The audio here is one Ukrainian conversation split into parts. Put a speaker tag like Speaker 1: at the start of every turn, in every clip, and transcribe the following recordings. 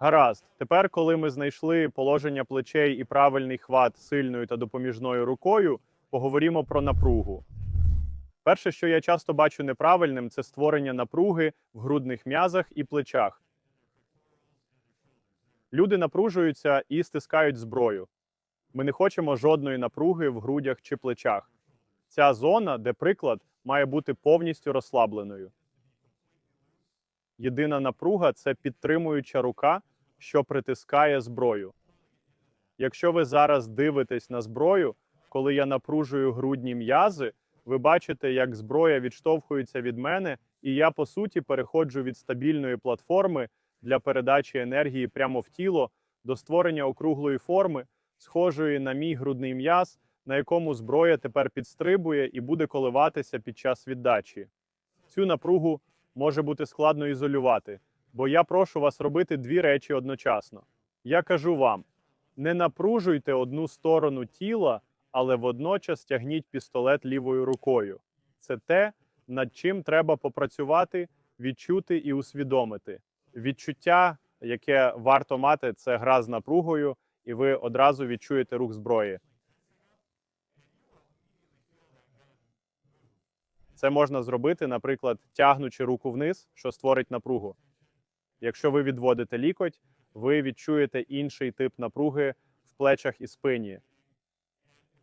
Speaker 1: Гаразд. Тепер, коли ми знайшли положення плечей і правильний хват сильною та допоміжною рукою, поговоримо про напругу. Перше, що я часто бачу неправильним, це створення напруги в грудних м'язах і плечах. Люди напружуються і стискають зброю. Ми не хочемо жодної напруги в грудях чи плечах. Ця зона, де приклад, має бути повністю розслабленою. Єдина напруга це підтримуюча рука, що притискає зброю. Якщо ви зараз дивитесь на зброю, коли я напружую грудні м'язи, ви бачите, як зброя відштовхується від мене, і я, по суті, переходжу від стабільної платформи для передачі енергії прямо в тіло до створення округлої форми, схожої на мій грудний м'яз, на якому зброя тепер підстрибує і буде коливатися під час віддачі. Цю напругу може бути складно ізолювати, бо я прошу вас робити дві речі одночасно. Я кажу вам: не напружуйте одну сторону тіла, але водночас тягніть пістолет лівою рукою. Це те, над чим треба попрацювати, відчути і усвідомити. Відчуття, яке варто мати, це гра з напругою, і ви одразу відчуєте рух зброї. Це можна зробити, наприклад, тягнучи руку вниз, що створить напругу. Якщо ви відводите лікоть, ви відчуєте інший тип напруги в плечах і спині.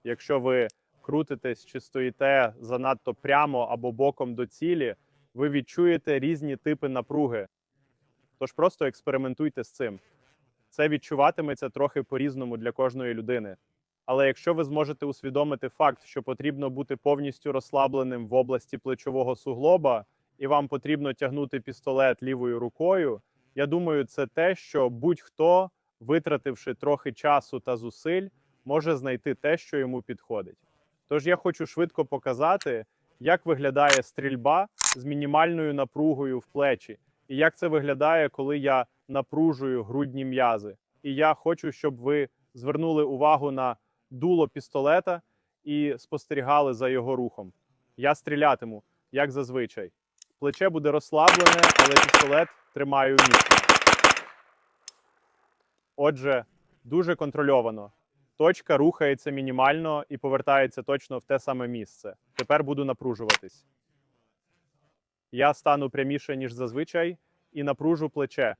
Speaker 1: Якщо ви крутитесь чи стоїте занадто прямо або боком до цілі, ви відчуєте різні типи напруги. Тож просто експериментуйте з цим. Це відчуватиметься трохи по-різному для кожної людини. Але якщо ви зможете усвідомити факт, що потрібно бути повністю розслабленим в області плечового суглоба, і вам потрібно тягнути пістолет лівою рукою, я думаю, це те, що будь-хто, витративши трохи часу та зусиль, може знайти те, що йому підходить. Тож я хочу швидко показати, як виглядає стрільба з мінімальною напругою в плечі, і як це виглядає, коли я напружую грудні м'язи. І я хочу, щоб ви звернули увагу на дуло пістолета і спостерігали за його рухом. Я стрілятиму, як зазвичай. Плече буде розслаблене, але пістолет тримаю міцно. Отже, дуже контрольовано. Точка рухається мінімально і повертається точно в те саме місце. Тепер буду напружуватись. Я стану пряміше, ніж зазвичай, і напружу плече.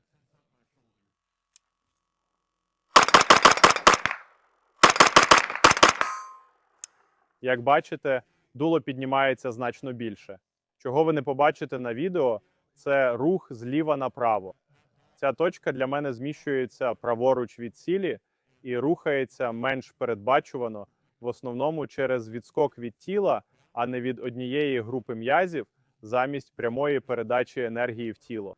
Speaker 1: Як бачите, дуло піднімається значно більше. Чого ви не побачите на відео, це рух зліва направо. Ця точка для мене зміщується праворуч від цілі і рухається менш передбачувано, в основному через відскок від тіла, а не від однієї групи м'язів замість прямої передачі енергії в тіло.